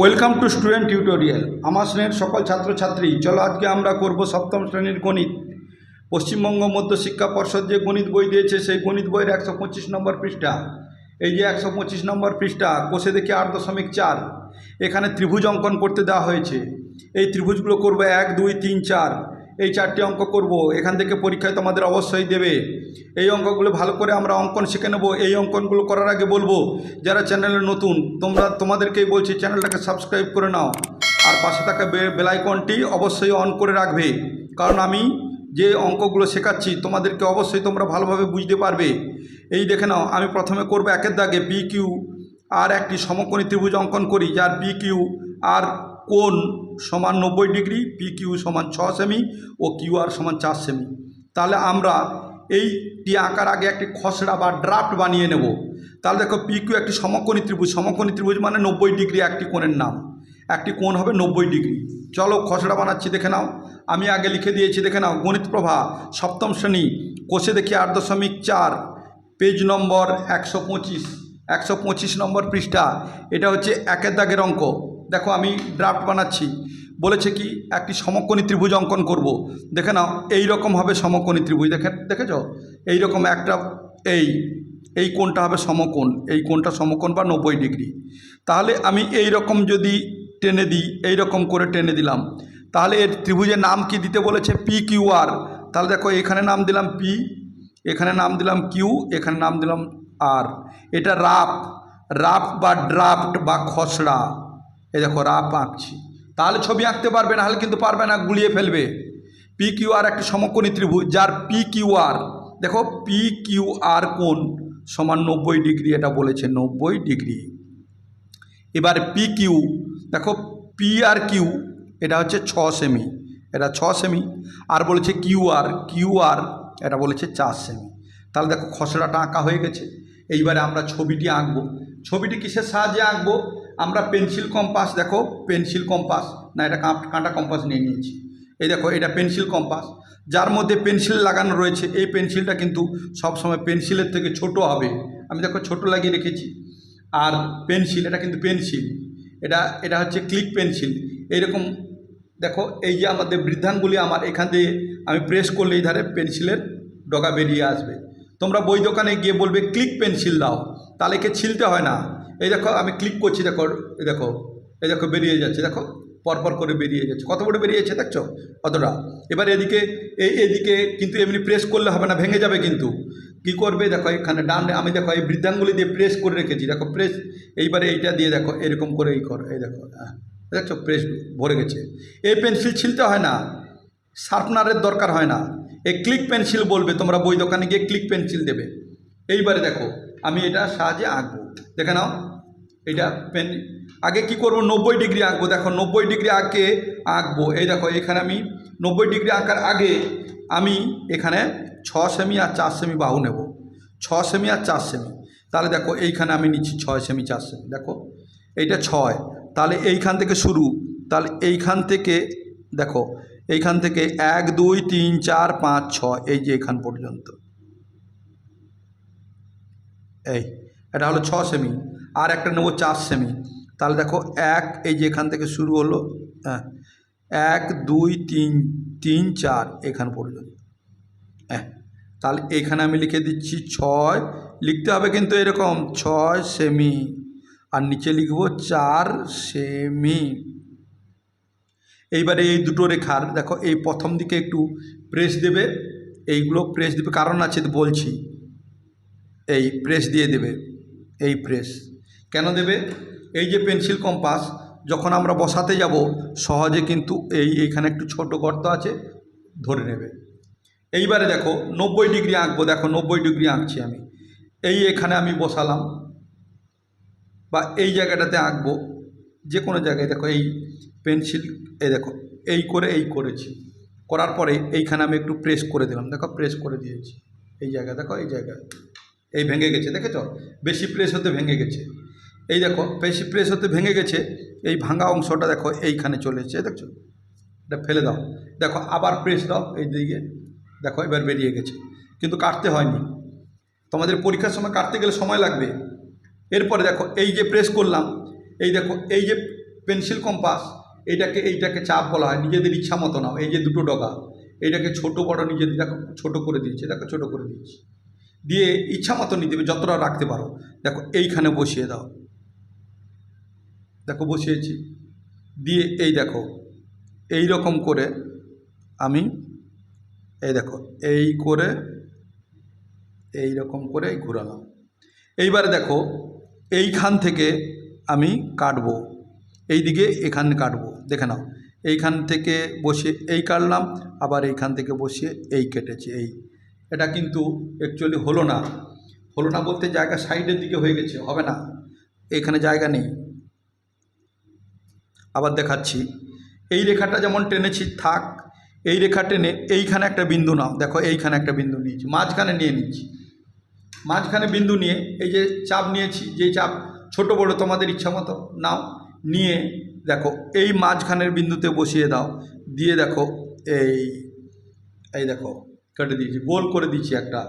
Welcome to student tutorial আমার শ্রেণির সকল ছাত্রছাত্রী, চলো আজকে আমরা করব সপ্তম শ্রেণির গণিত। পশ্চিমবঙ্গ মধ্য শিক্ষা পর্ষদ যে গণিত বই দিয়েছে, সেই গণিত বইয়ের একশো পঁচিশ নম্বর পৃষ্ঠা। এই যে একশো পঁচিশ নম্বর পৃষ্ঠা, কোষে দেখি আট দশমিক চার। এখানে ত্রিভুজ অঙ্কন করতে দেওয়া হয়েছে। এই ত্রিভুজগুলো করব এক, দুই, তিন, চার। এই চারটি অঙ্ক করব, এখান থেকে পরীক্ষায় তোমাদের অবশ্যই দেবে। এই অঙ্কগুলো ভালো করে আমরা অঙ্কন শিখে নেব। এই অঙ্কনগুলো করার আগে বলব, যারা চ্যানেলে নতুন, তোমরা, তোমাদেরকেই বলছি, চ্যানেলটাকে সাবস্ক্রাইব করে নাও। আর পাশে থাকা বেল আইকনটি অবশ্যই অন করে রাখবে। কারণ আমি যে অঙ্কগুলো শেখাচ্ছি, তোমাদেরকে অবশ্যই তোমরা ভালোভাবে বুঝতে পারবে। এই দেখে নাও, আমি প্রথমে করব একের দাগে পি কিউ আর একটি সমকোণী ত্রিভুজ অঙ্কন করি, যার পি কিউ আর কোণ সমান নব্বই ডিগ্রি পি কিউ সমান ছ সেমি ও কিউ আর সমান চার সেমি। তাহলে আমরা এইটি আঁকার আগে একটি খসড়া বা ড্রাফট বানিয়ে নেব। তাহলে দেখো পি একটি সমকোণী ত্রিভুজ। সমকোণী ত্রিভুজ মানে নব্বই ডিগ্রি একটি কোণের নাম। একটি কোণ হবে নব্বই ডিগ্রি। চলো খসড়া বানাচ্ছি, দেখে নাও। আমি আগে লিখে দিয়েছি, দেখে নাও। গণিত প্রভা, সপ্তম শ্রেণি, কোষে দেখি আট দশমিক চার, পেজ নম্বর একশো পঁচিশ। একশো পঁচিশ নম্বর পৃষ্ঠা। এটা হচ্ছে একের দাগের অঙ্ক। দেখো আমি ড্রাফট বানাচ্ছি। বলেছে কি, একটি সমকোণী ত্রিভুজ অঙ্কন করব। দেখে নাও, এই রকম হবে সমকোণী ত্রিভুজ। দেখে, দেখেছ? এই রকম একটা, এই এই কোণটা হবে সমকোণ। এই কোণটা সমকোণ বা নব্বই ডিগ্রি। তাহলে আমি এই রকম যদি টেনে দিই, এই রকম করে টেনে দিলাম। তাহলে এর ত্রিভুজের নাম কি দিতে বলেছে? P Q R. তাহলে দেখো, এখানে নাম দিলাম পি, এখানে নাম দিলাম কিউ, এখানে নাম দিলাম আর। এটা রাফ। রাফ বা ড্রাফট বা খসড়া। এই দেখো রাফ আঁকছি তাহলে ছবি আঁকতে পারবে না হলে কিন্তু পারবে না, গুলিয়ে ফেলবে। পি কিউ আর একটি সমকোণী ত্রিভুজ, যার পি কিউ আর দেখো পি কিউ আর কোণ সমান নব্বই ডিগ্রি, এটা বলেছে নব্বই ডিগ্রি। এবার পি কিউ দেখো পি আর কিউ এটা হচ্ছে ছ সেমি, এটা ছ সেমি, আর বলেছে কিউ আর কিউ আর এটা বলেছে চার সেমি। তাহলে দেখো, খসড়াটা আঁকা হয়ে গেছে। এইবারে আমরা ছবিটি আঁকবো। ছবিটি কিসের সাহায্যে আঁকবো? আমরা পেন্সিল কম্পাস, দেখো, পেন্সিল কম্পাস, না, এটা কাঁ- কাঁটা কম্পাস নিয়ে নিয়েছি। এই দেখো, এটা পেন্সিল কম্পাস। যার মধ্যে পেন্সিল লাগানো রয়েছে, এই পেন্সিলটা কিন্তু সবসময় পেন্সিলের থেকে ছোট হবে। আমি দেখো, ছোট লাগিয়ে রেখেছি। আর পেন্সিল, এটা কিন্তু পেন্সিল। এটা এটা হচ্ছে ক্লিক পেন্সিল। এইরকম, দেখো, এই যে আমাদের বৃদ্ধাঙ্গুলি, আমার এখান দিয়ে আমি প্রেস করলে এই ধারে পেন্সিলের ডগা বেরিয়ে আসবে। তোমরা বই দোকানে গিয়ে বলবে, ক্লিক পেন্সিল দাও। তাহলে একে ছিলতে হয় না। এই দেখো, আমি ক্লিক করছি, দেখো, এই দেখো এই দেখো বেরিয়ে যাচ্ছে, দেখো, পরপর করে বেরিয়ে যাচ্ছে। কত বড় বেরিয়েছে দেখছ? অতটা। এবার এদিকে, এই এদিকে কিন্তু এমনি প্রেস করলে হবে না, ভেঙে যাবে কিন্তু। কি করবে? দেখো, এখানে ডান, আমি দেখো, এই বৃদ্ধাঙ্গুলি দিয়ে প্রেস করে রেখেছি। দেখো প্রেস এইবারে এইটা দিয়ে দেখো, এরকম করে এই করো, এই দেখো হ্যাঁ দেখছ? প্রেস ভরে গেছে। এই পেন্সিল ছিলতে হয় না। শার্পনারের দরকার হয় না। এই ক্লিক পেন্সিল বলবে, তোমরা বই দোকানে গিয়ে ক্লিক পেন্সিল দেবে। এইবারে দেখো আমি এটা সাহায্যে আঁকবো। দেখে নাও, এটা পেন আগে কি করব? নব্বই ডিগ্রি আঁকবো। দেখো, নব্বই ডিগ্রি আঁকে আঁকবো। এই দেখো, এখানে আমি নব্বই ডিগ্রি আঁকার আগে আমি এখানে ছ সেমি আর চার সেমি বাহু নেব। ছ সেমি আর চার সেমি। তাহলে দেখো, এইখানে আমি নিচ্ছি ছয় সেমি, চার সেমি। দেখো, এইটা ছয়। তাহলে এইখান থেকে শুরু। তাহলে এইখান থেকে, দেখো, এইখান থেকে এক, দুই, তিন, চার, পাঁচ, ছয়, এই যে এখান পর্যন্ত। এই, এটা হলো ছ সেমি আর একটা নেব চার সেমি তাহলে দেখো এক, এই যে এখান থেকে শুরু হলো হ্যাঁ এক, দুই, তিন তিন, চার, এখান পর্যন্ত। হ্যাঁ তাহলে এখানে আমি লিখে দিচ্ছি ছয়, লিখতে হবে কিন্তু এরকম, ছয় সেমি আর নিচে লিখব চার সেমি এইবারে এই দুটো রেখার, দেখো এই প্রথম দিকে একটু প্রেস দেবে, এইগুলো প্রেস দেবে, কারণ আছে বলছি এই প্রেস দিয়ে দেবে, এই প্রেস কেন দেবে? এই যে পেন্সিল কম্পাস যখন আমরা বসাতে যাব, সহজে কিন্তু এই এইখানে একটু ছোট গর্ত আছে, ধরে নেবে। এইবারে দেখো, নব্বই ডিগ্রি আঁকবো, দেখো নব্বই ডিগ্রি আঁকছি আমি। এই এখানে আমি বসালাম, বা এই জায়গাটাতে আঁকবো যে কোনো জায়গায়। দেখো এই পেন্সিল এই দেখো, এই করে এই করেছি। করার পরে এইখানে আমি একটু প্রেস করে দিলাম। দেখো প্রেস করে দিয়েছি। এই জায়গায়, দেখো এই জায়গায়। এই ভেঙে গেছে, দেখেছ? বেশি প্রেস হতে ভেঙে গেছে। এই দেখো, বেশি প্রেস হতে ভেঙে গেছে, এই ভাঙা অংশটা দেখো এইখানে চলে এসেছে, দেখছ? এটা ফেলে দাও। দেখো, আবার প্রেস দাও এই দিকে। দেখো, এবার বেরিয়ে গেছে। কিন্তু কাটতে হয়নি। তোমাদের পরীক্ষার সময় কাটতে গেলে সময় লাগবে। এরপরে দেখো, এই যে প্রেস করলাম, এই দেখো, এই যে পেন্সিল কম্পাস এইটাকে এইটাকে চাপ বলা হয়, নিজেদের ইচ্ছা মতো নাও। এই যে দুটো ডগা, এইটাকে ছোট বড় নিজেদের, দেখো, ছোট করে দিয়েছে, দেখো, ছোট করে দিয়েছি। দিয়ে ইচ্ছা মতো নিতে হবে যতটা রাখতে পারো, দেখো এইখানে বসিয়ে দাও। দেখো বসিয়েছি। দিয়ে এই দেখো, এই রকম করে আমি, এই দেখো, এই করে, এই রকম করে ঘোরালাম। এইবারে দেখো, এইখান থেকে আমি কাটবো। এই দিকে এখান কাটবো। দেখে নাও, এইখান থেকে বসে এই কাটলাম, আবার এইখান থেকে বসিয়ে এই কেটেছি, এই। এটা কিন্তু অ্যাকচুয়ালি হলো না। হলো না বলতে জায়গা সাইডের দিকে হয়ে গেছে, হবে না। এখানে জায়গা নেই। আবার দেখাচ্ছি। এই রেখাটা যেমন টেনেছি, থাক, এই রেখা টেনে এইখানে একটা বিন্দু নাও। দেখো, এইখানে একটা বিন্দু নিয়েছি। মাঝখানে নিয়ে নিচ্ছি। মাঝখানে বিন্দু নিয়ে এই যে চাপ নিয়েছি যেই চাপ ছোট বড় তোমাদের ইচ্ছা মতো নাও। নিয়ে দেখো, এই মাঝখানের বিন্দুতে বসিয়ে দাও। দিয়ে দেখো, এই এই দেখো। কেটে দিয়েছি, গোল করে দিয়েছি একটা।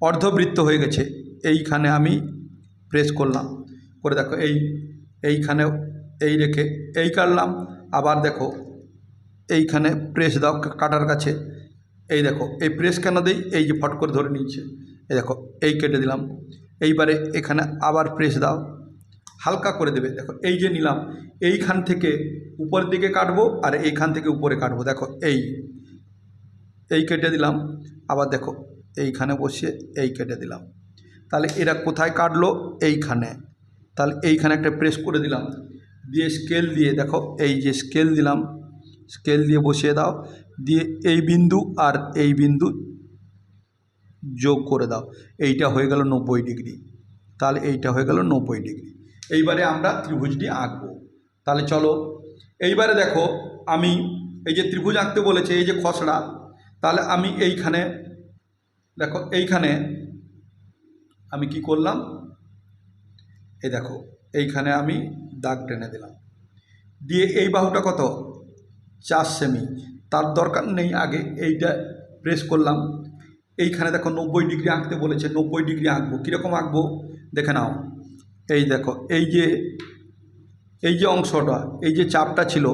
অর্ধবৃত্ত হয়ে গেছে, এইখানে আমি প্রেস করলাম। করে দেখো, এই, এইখানে এই রেখে এই কাটলাম, আবার দেখো, এইখানে প্রেস দাও কাটার কাছে। এই দেখো, এই প্রেস কেন দিই? এই যে ফট করে ধরে নিচ্ছে এই দেখো, এই কেটে দিলাম। এইবারে এখানে আবার প্রেস দাও। হালকা করে দেবে। দেখো, এই যে নিলাম, এইখান থেকে উপরের দিকে কাটবো আর এইখান থেকে উপরে কাটবো। দেখো, এই। এই কেটে দিলাম। আবার দেখো, এইখানে বসিয়ে এই কেটে দিলাম। তাহলে এরা কোথায় কাটলো? এইখানে। তাহলে এইখানে একটা প্রেস করে দিলাম। দিয়ে স্কেল দিয়ে দেখো, এই যে স্কেল দিলাম স্কেল দিয়ে বসিয়ে দাও। দিয়ে এই বিন্দু আর এই বিন্দু যোগ করে দাও। এইটা হয়ে গেল নব্বই ডিগ্রি। তাহলে এইটা হয়ে গেল নব্বই ডিগ্রি। এইবারে আমরা ত্রিভুজটি আঁকবো। তাহলে চলো, এইবারে দেখো, আমি এই যে ত্রিভুজ আঁকতে বলেছে, এই যে খসড়া তাহলে আমি এইখানে, দেখো এইখানে আমি কি করলাম? এই দেখো, এইখানে আমি দাগ টেনে দিলাম। দিয়ে এই বাহুটা কত? চার সেমি। তার দরকার নেই আগে এইটা প্রেস করলাম। এইখানে দেখো নব্বই ডিগ্রি আঁকতে বলেছে, নব্বই ডিগ্রি আঁকবো। কীরকম আঁকবো? দেখে নাও। এই দেখো, এই যে এই যে অংশটা, এই যে চাপটা ছিল,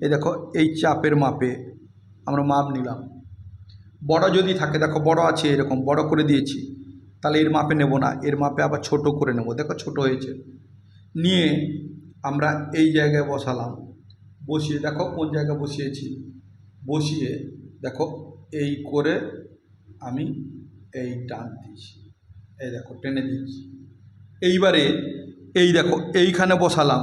এই দেখো, এই চাপের মাপে আমরা মাপ নিলাম। বড় যদি থাকে, দেখো বড় আছে এরকম, বড় করে দিয়েছি, তাহলে এর মাপে নেব না, এর মাপে আবার ছোট করে নেব, দেখো ছোট হয়েছে। নিয়ে আমরা এই জায়গায় বসালাম, বসিয়ে দেখো কোন জায়গায় বসিয়েছি, বসিয়ে দেখো এই করে আমি এই টান দিয়েছি, এই দেখো টেনে দিয়েছি। এইবারে এই দেখো এইখানে বসালাম,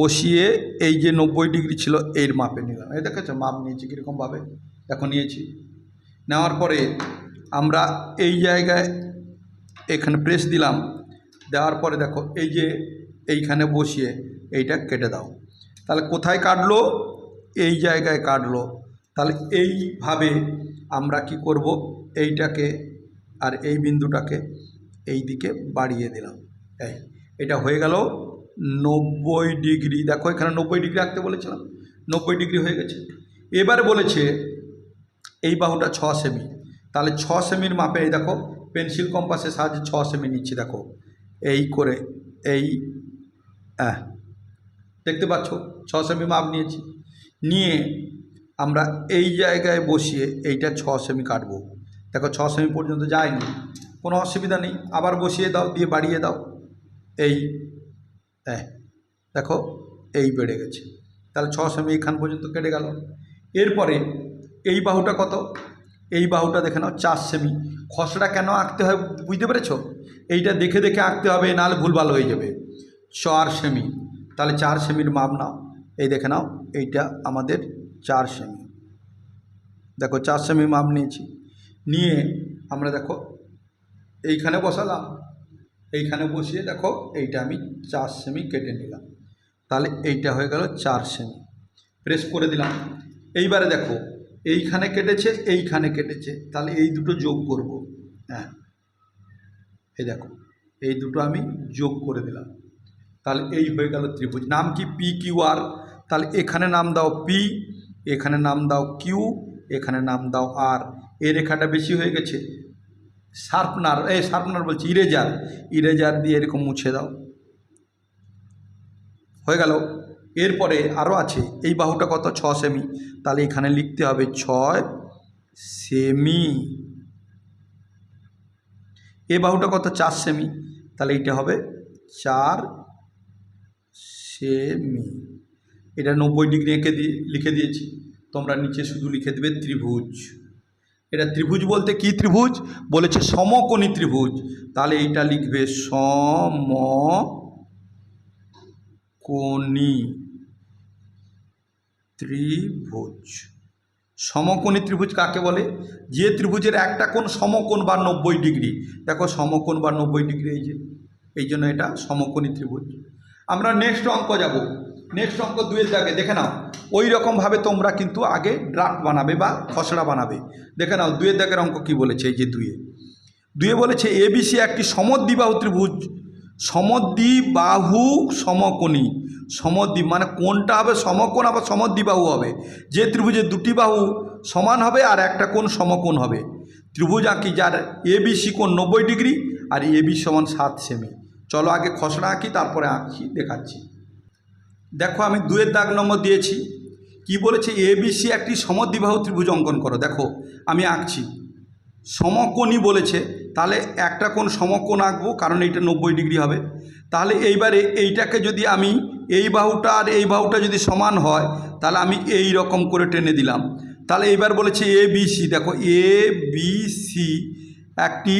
বসিয়ে এই যে নব্বই ডিগ্রি ছিল এর মাপে নিলাম, এই দেখেছ মাপ নিয়েছি কীরকমভাবে, দেখো নিয়েছি। নেওয়ার পরে আমরা এই জায়গায় এখানে প্রেস দিলাম। দেওয়ার পরে দেখো, এই যে এইখানে বসিয়ে এইটা কেটে দাও। তাহলে কোথায় কাটলো? এই জায়গায় কাটলো। তাহলে এইভাবে আমরা কি করব? এইটাকে আর এই বিন্দুটাকে এই দিকে বাড়িয়ে দিলাম। এই, এটা হয়ে গেল নব্বই ডিগ্রি। দেখো এখানে নব্বই ডিগ্রি আঁকতে বলেছিলাম। নব্বই ডিগ্রি হয়ে গেছে। এবারে বলেছে এই বাহুটা ছ সেমি তাহলে ছ সেমির মাপে এই দেখো পেন্সিল কম্পাসের সাহায্যে ছ সেমি নিচ্ছি, দেখো। এই করে, এই হ্যাঁ দেখতে পাচ্ছ? ছ সেমি মাপ নিয়েছি। নিয়ে আমরা এই জায়গায় বসিয়ে এইটা ছ সেমি কাটবো। দেখো, ছ সেমি পর্যন্ত যায়নি। কোনো অসুবিধা নেই। আবার বসিয়ে দাও, দিয়ে বাড়িয়ে দাও। এই হ্যাঁ দেখো, এই বেড়ে গেছে। তাহলে ছ সেমি এখান পর্যন্ত কেটে গেল। এরপরে এই বাহুটা কত? এই বাহুটা দেখে নাও, চার সেমি। খসড়া কেন আঁকতে হয় বুঝতে পেরেছ? এইটা দেখে দেখে আঁকতে হবে, নাহলে ভুলভাল হয়ে যাবে। চার সেমি। তাহলে চার সেমির মাপ নাও। এই দেখে নাও, এইটা আমাদের চার সেমি। দেখো, চার সেমি মাপ নিয়েছি। নিয়ে আমরা দেখো, এইখানে বসালাম। এইখানে বসিয়ে দেখো, এইটা আমি চার সেমি কেটে নিলাম। তাহলে এইটা হয়ে গেল চার সেমি। প্রেস করে দিলাম। এইবারে দেখো এইখানে কেটেছে এইখানে কেটেছে। তাহলে এই দুটো যোগ করব। হ্যাঁ এই দেখো, এই দুটো আমি যোগ করে দিলাম। তাহলে এই হয়ে গেল ত্রিভুজ। নাম কি? পি কিউ আর তাহলে এখানে নাম দাও পি এখানে নাম দাও কিউ এখানে নাম দাও আর এই রেখাটা বেশি হয়ে গেছে। শার্পনার, এই শার্পনার বলছি, ইরেজার। ইরেজার দিয়ে এরকম মুছে দাও। হয়ে গেল। এরপরে আরও আছে, এই বাহুটা কত? ছ সেমি। তাহলে এখানে লিখতে হবে ছয় সেমি। এ বাহুটা কত? চার সেমি। তাহলে এইটা হবে চার সেমি। এটা নব্বই ডিগ্রি এঁকে দিয়ে, লিখে দিয়েছি। তোমরা নিচে শুধু লিখে দেবে ত্রিভুজ। এটা ত্রিভুজ বলতে কি ত্রিভুজ? বলেছে সমকোণী ত্রিভুজ। তাহলে এইটা লিখবে সমকোণী। ত্রিভুজ। সমকোণী ত্রিভুজ কাকে বলে? যে ত্রিভুজের একটা কোণ সমকোণ বা নব্বই ডিগ্রি। দেখো সমকোণ বা নব্বই ডিগ্রি, এই যে, এই জন্য এটা সমকোণী ত্রিভুজ। আমরা নেক্সট অঙ্ক যাব। নেক্সট অঙ্ক দুয়ের দাগে দেখে নাও। ওই রকমভাবে তোমরা কিন্তু আগে ড্রাফট বানাবে বা খসড়া বানাবে। দেখে নাও দুয়ের দাগের অঙ্ক কি বলেছে এই যে দুয়ে দুয়ে বলেছে এবিসি একটি সমদ্বিবাহু ত্রিভুজ। সমদ্বিবাহু সমকোণী। সমদ্বি মানে কোনটা হবে সমকোণ, আবার সমদ্বিবাহু হবে। যে ত্রিভুজের দুটি বাহু সমান হবে আর একটা কোণ সমকোণ হবে। ত্রিভুজ আঁকি যার এবিসি কোণ নব্বই ডিগ্রি আর এবি সমান সাত সেমি। চলো আগে খসড়া আঁকি, তারপরে আঁকি, দেখাচ্ছি। দেখো আমি দুয়ের দাগ নম্বর দিয়েছি। কি বলেছে? এবিসি একটি সমদ্বিবাহু ত্রিভুজ অঙ্কন করো। দেখো, আমি আঁকছি। সমকোণই বলেছে, তাহলে একটা কোণ সমকোণ আঁকবো, কারণ এইটা নব্বই ডিগ্রি হবে। তাহলে এইবারে এইটাকে যদি আমি এই বাহুটা আর এই বাহুটা যদি সমান হয়, তাহলে আমি এই রকম করে টেনে দিলাম। তাহলে এইবার বলেছে এ বি সি দেখো এ বি সি একটি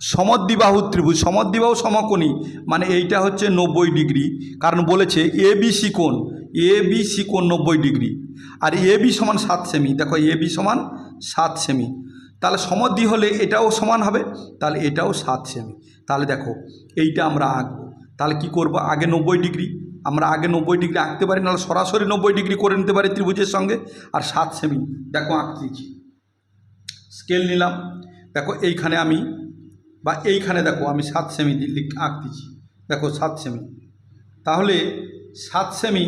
সমদ্বিবাহু ত্রিভুজ। সমদ্বিবাহু সমকোণী মানে এইটা হচ্ছে নব্বই ডিগ্রি। কারণ বলেছে এ বি সি কোণ। এ বি সি কোণ নব্বই ডিগ্রি। আর এ বি সমান সাত সেমি। দেখো এ বি সমান সাত সেমি। তাহলে সমদ্বি হলে এটাও সমান হবে, তাহলে এটাও সাত সেমি। তাহলে দেখো, এইটা আমরা আঁকবো। তাহলে কি করব? আগে নব্বই ডিগ্রি। আমরা আগে নব্বই ডিগ্রি আঁকতে পারি, নাহলে সরাসরি নব্বই ডিগ্রি করে নিতে পারি ত্রিভুজের সঙ্গে, আর সাত সেমি। দেখো আঁকতেছি স্কেল নিলাম। দেখো, এইখানে আমি, বা এইখানে দেখো, আমি সাত সেমি আঁকতেছি দেখো, সাত সেমি। তাহলে সাত সেমি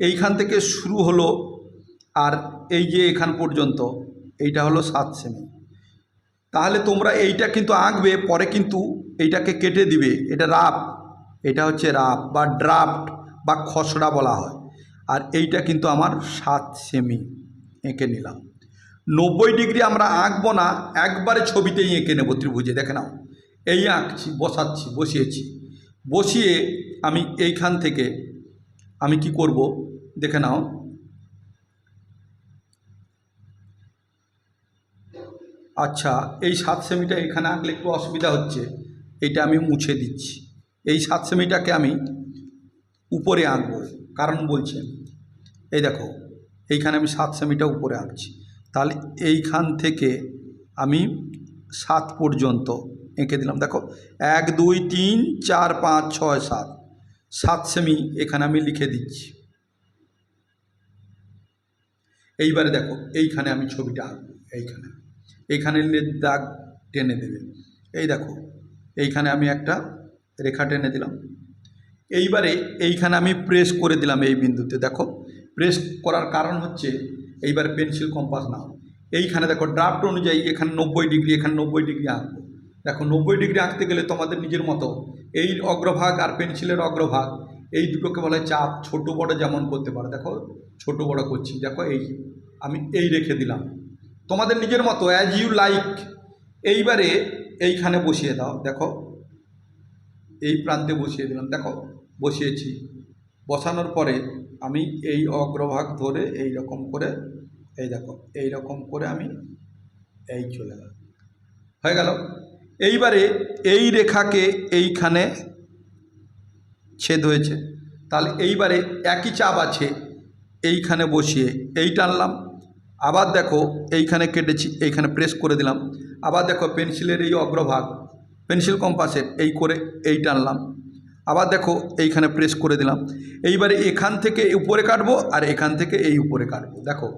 এইখান থেকে শুরু হলো, আর এই যে এখান পর্যন্ত, এইটা হলো সাত সেমি। তাহলে তোমরা এইটা কিন্তু আঁকবে, পরে কিন্তু এইটাকে কেটে দিবে। এটা রাফ। এটা হচ্ছে রাফ বা ড্রাফট বা খসড়া বলা হয়। আর এইটা কিন্তু আমার সাত সেমি এঁকে নিলাম। নব্বই ডিগ্রি আমরা আঁকবো না, একবারে ছবিতেই এঁকে নেব ত্রিভুজে, দেখে নাও। এই আঁকছি, বসাচ্ছি, বসিয়েছি। বসিয়ে আমি এইখান থেকে আমি কি করব, দেখে নাও। আচ্ছা এই সাত সেমিটা এখানে আঁকলে একটু অসুবিধা হচ্ছে। এইটা আমি মুছে দিচ্ছি। এই সাত সেমিটাকে আমি উপরে আঁকবো, কারণ বলছি। আমি। এই দেখো, এইখানে আমি সাত সেমিটা উপরে আঁকছি। তাহলে এইখান থেকে আমি সাত পর্যন্ত এঁকে দিলাম। দেখো, এক, দুই, তিন, চার, পাঁচ, ছয়, সাত। সাত সেমি এখানে আমি লিখে দিচ্ছি। এইবারে দেখো, এইখানে আমি ছবিটা আঁকবো, এইখানে। এইখানে দাগ টেনে দেবে এই দেখো, এইখানে আমি একটা রেখা টেনে দিলাম। এইবারে এইখানে আমি প্রেস করে দিলাম এই বিন্দুতে। দেখো প্রেস করার কারণ হচ্ছে এইবার পেন্সিল কম্পাস নাও। এইখানে দেখো ড্রাফট অনুযায়ী এখানে নব্বই ডিগ্রি, এখানে নব্বই ডিগ্রি আঁকবো। দেখো, নব্বই ডিগ্রি আঁকতে গেলে তোমাদের নিজের মতো এই অগ্রভাগ আর পেন্সিলের অগ্রভাগ, এই দুটোকে বলা চাপ ছোট বড় যেমন করতে পারো। দেখো, ছোট বড় করছি। দেখো, এই, আমি এই রেখে দিলাম। তোমাদের নিজের মতো অ্যাজ ইউ লাইক এইবারে এইখানে বসিয়ে দাও, দেখো। এই প্রান্তে বসিয়ে দিলাম, দেখো, বসিয়েছি। বসানোর পরে আমি এই অগ্রভাগ ধরে এই রকম করে, এই দেখো এই রকম করে আমি এই চলে গেল হয়ে গেল। এইবারে এই রেখাকে এইখানে ছেদ হয়েছে। তাহলে এইবারে একই চাপ আছে, এইখানে বসিয়ে, এই টানলাম আবার দেখো এইখানে কেটেছি, এইখানে প্রেস করে দিলাম। আবার দেখো পেন্সিলের এই অগ্রভাগ পেন্সিল কম্পাসের এই করে এই টানলাম আবার দেখো এইখানে প্রেস করে দিলাম। এইবারে এখান থেকে উপরে কাটবো আর এখান থেকে এই উপরে কাটবো। দেখো,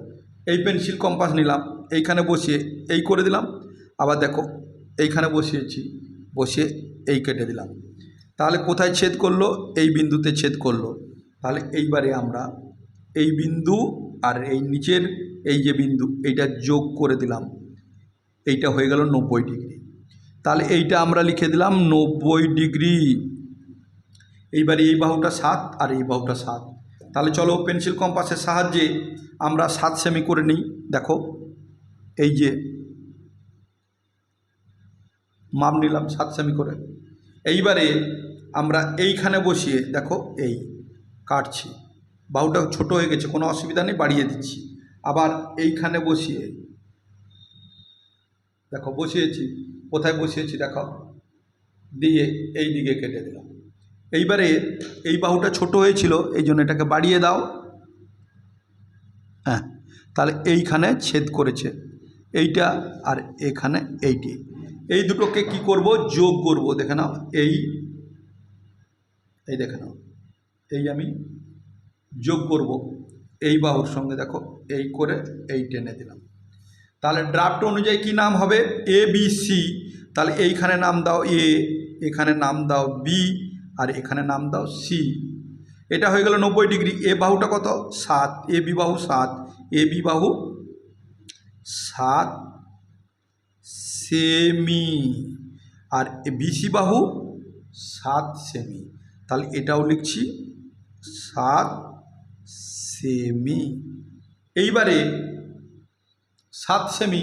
এই পেন্সিল কম্পাস নিলাম, এইখানে বসিয়ে এই করে দিলাম। আবার দেখো এইখানে বসিয়েছি, বসিয়ে এই কেটে দিলাম। তাহলে কোথায় ছেদ করল? এই বিন্দুতে ছেদ করল। তাহলে এইবারে আমরা এই বিন্দু আর এই নিচের এই যে বিন্দু, এইটা যোগ করে দিলাম, এইটা হয়ে গেল নব্বই ডিগ্রি। তাহলে এইটা আমরা লিখে দিলাম নব্বই ডিগ্রি। এইবার এই বাহুটা সাত আর এই বাহুটা সাত। তাহলে চলো পেন্সিল কম্পাসের সাহায্যে আমরা সাত সেমি করে নিই। দেখো, এই যে মাপ নিলাম সাত সেমি করে। এইবারে আমরা এইখানে বসিয়ে, দেখো, এই কাটছি। বাহুটা ছোট হয়ে গেছে, কোনো অসুবিধা নেই, বাড়িয়ে দিচ্ছি। আবার এইখানে বসিয়ে। দেখো, বসিয়েছি। কোথায় বসিয়েছি দেখো? দিয়ে এই দিকে কেটে দিলাম। এইবারে এই বাহুটা ছোট হয়েছিল, এই জন্য এটাকে বাড়িয়ে দাও। হ্যাঁ তাহলে এইখানে ছেদ করেছে। এইটা আর এখানে এইটি। এই দুটোকে কি করব? যোগ করব। দেখে নাও, এই এই দেখে নাও। এই আমি যোগ করব। এই বাহুর সঙ্গে দেখো, এই করে এই টেনে দিলাম। তাহলে ড্রাফট অনুযায়ী কি নাম হবে? এ বি সি তাহলে এইখানে নাম দাও এ এখানে নাম দাও বি আর এখানে নাম দাও সি এটা হয়ে গেল নব্বই ডিগ্রি। এ বাহুটা কত? সাত। এ বি বাহু সাত। এ বি বাহু সাত। সেমি। আর বিসি বাহু সাত সেমি। তাহলে এটাও লিখছি সাত সেমি এইবারে সাত সেমি,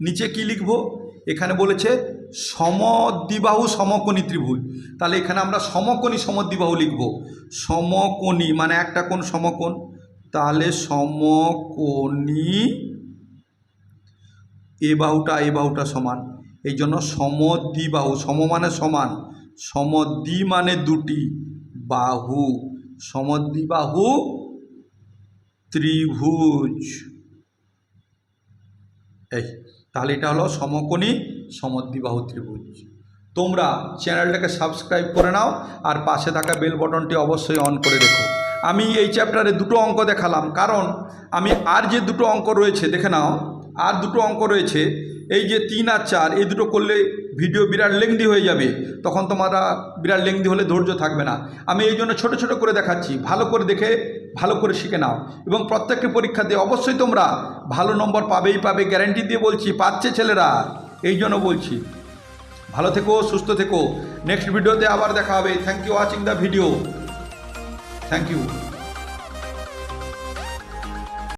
নিচে কি লিখব? এখানে বলেছে সমদ্বিবাহু সমকোণী ত্রিভুজ। তাহলে এখানে আমরা সমকোণী সমদ্বিবাহু লিখব। সমকোণী মানে একটা কোণ সমকোণ। তাহলে সমকোণী এ বাহুটা এ বাহুটা সমান। এই জন্য সমদ্বিবাহু, সম মানে সমান। সমদ্বি মানে দুটি বাহু। সমদ্বিবাহু ত্রিভুজ। এই, তাহলে এটা হলো সমকোণী সমদ্বিবাহু ত্রিভুজ। তোমরা চ্যানেলটাকে সাবস্ক্রাইব করে নাও আর পাশে থাকা বেল বটনটি অবশ্যই অন করে রেখো। আমি এই চ্যাপ্টারে দুটো অঙ্ক দেখালাম, কারণ আমি আর যে দুটো অঙ্ক রয়েছে, দেখে নাও, আর দুটো অঙ্ক রয়েছে, এই যে তিন আর চার, এই দুটো করলে ভিডিও বিরাট লেংদি হয়ে যাবে, তখন তোমরা বিরাট লেংদি হলে ধৈর্য থাকবে না। আমি এই জন্য ছোটো ছোটো করে দেখাচ্ছি, ভালো করে দেখে ভালো করে শিখে নাও। এবং প্রত্যেকটি পরীক্ষা দিয়ে অবশ্যই তোমরা ভালো নম্বর পাবেই পাবে গ্যারেন্টি দিয়ে বলছি, পাচ্ছে ছেলেরা। এই জন্য বলছি, ভালো থেকো, সুস্থ থেকো। নেক্সট ভিডিওতে আবার দেখা হবে। Thank you watching the video thank you